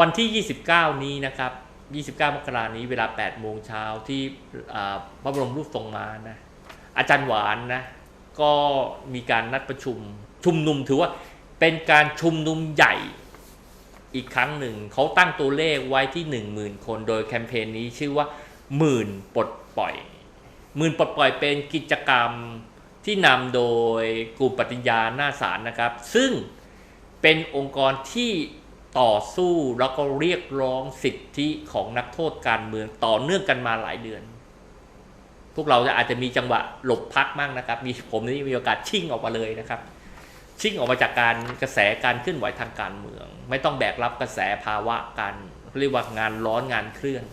วันที่ 29 นี้นะครับ 29 มกรานี้เวลา 8 โมงเช้าที่พระบรมรูปทรงมานะ อาจารย์หวานนะ ก็มีการนัดประชุม ชุมนุมถือว่าเป็นการชุมนุมใหญ่อีกครั้งหนึ่ง เขาตั้งตัวเลขไว้ที่ 10,000 คน โดยแคมเปญนี้ชื่อว่าหมื่นปลดปล่อยหมื่นปลดปล่อยเป็นกิจกรรมที่นำโดยกลุ่มปฏิญญาหน้าศาลนะครับ ซึ่งเป็นองค์กรที่ ต่อสู้แล้วก็เรียกร้องสิทธิของนักโทษการเมืองต่อเนื่องกันมาหลายเดือน พวกเราจะอาจจะมีจังหวะหลบพักมั่งนะครับ มีผมนี่มีโอกาสชิ่งออกมาเลยนะครับ ชิ่งออกมาจากการกระแสการเคลื่อนไหวทางการเมือง ไม่ต้องแบกรับกระแสภาวะการเรียกว่างานร้อนงานเคลื่อน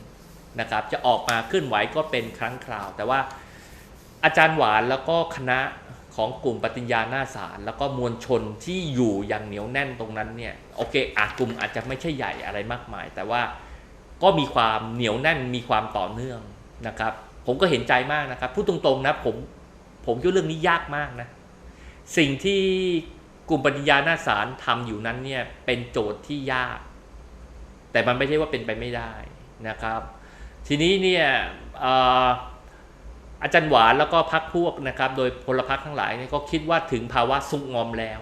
นะครับ จะออกมาเคลื่อนไหวก็เป็นครั้งคราว แต่ว่าอาจารย์หวานแล้วก็คณะ ของกลุ่มปฏิญญาหน้าศาลแล้วก็มวลชนที่อยู่อย่างเหนียวแน่นตรงนั้นเนี่ยโอเคอาจกลุ่มอาจจะไม่ใช่ใหญ่อะไรมากมาย แต่ว่าก็มีความเหนียวแน่นมีความต่อเนื่องนะครับ ผมก็เห็นใจมากนะครับพูดตรงๆนะผมผมคิดเรื่องนี้ยากมากนะสิ่งที่กลุ่มปฏิญญาหน้าศาลทำอยู่นั้นเนี่ยเป็นโจทย์ที่ยาก แต่มันไม่ใช่ว่าเป็นไปไม่ได้นะครับ ทีนี้เนี่ยเอาจารย์หวานแล้วก็พักพวกนะครับ โดยพลพรรคทั้งหลายนี่ก็คิดว่าถึงภาวะสุกงอมแล้ว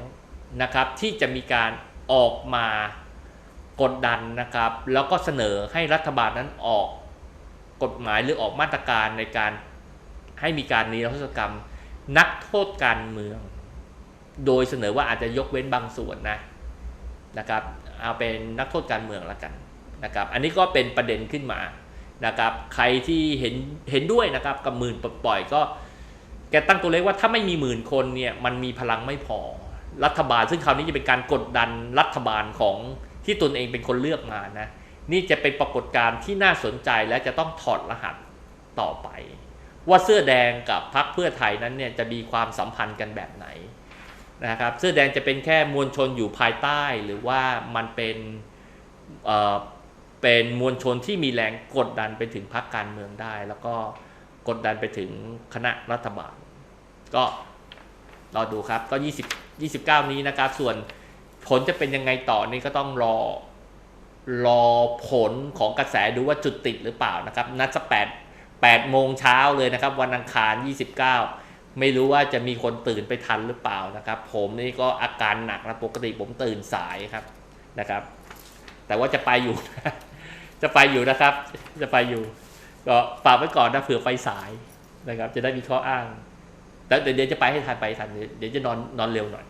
นะครับ ที่จะมีการออกมากดดันนะครับ แล้วก็เสนอให้รัฐบาลนั้นออกกฎหมายหรือออกมาตรการในการให้มีการนิรโทษกรรม นักโทษการเมือง โดยเสนอว่าอาจจะยกเว้นบางส่วนนะนะครับ เอาเป็นนักโทษการเมืองละกันนะครับ อันนี้ก็เป็นประเด็นขึ้นมา นะครับใครที่เห็นเห็นด้วยนะครับกับหมื่นปล่อยก็ แกตั้งตัวเลขว่าถ้าไม่มีหมื่นคนเนี่ยมันมีพลังไม่พอรัฐบาล ซึ่งคราวนี้จะเป็นการกดดันรัฐบาลของที่ตนเองเป็นคนเลือกมานะนี่จะเป็นปรากฏการณ์ที่น่าสนใจและจะต้องถอดรหัสต่อไป ว่าเสื้อแดงกับพรรคเพื่อไทยนั้นเนี่ยจะมีความสัมพันธ์กันแบบไหนนะครับเสื้อแดงจะเป็นแค่มวลชนอยู่ภายใต้หรือว่ามันเป็น เป็นมวลชนที่มีแรงกดดันไปถึงพรรคการเมืองได้ แล้วก็กดดันไปถึงคณะรัฐบาล ก็รอดูครับก็20 29 นี้นะครับ ส่วนผลจะเป็นยังไงต่อนี่ก็ต้องรอรอผลของกระแสดูว่าจุดติดหรือเปล่านะครับ นัดสักแปดแปดโมงเช้าเลยนะครับ วันอังคาร 29 ไม่รู้ว่าจะมีคนตื่นไปทันหรือเปล่านะครับ ผมนี่ก็อาการหนักนะปกติผมตื่นสายครับนะครับ แต่ว่าจะไปอยู่ จะไปอยู่นะครับ จะไปอยู่ ก็ฝากไว้ก่อนนะเผื่อไปสายนะครับ จะได้มีข้ออ้าง แต่เดี๋ยวจะไปให้ทันไปทันเดี๋ยวจะนอนนอนเร็วหน่อย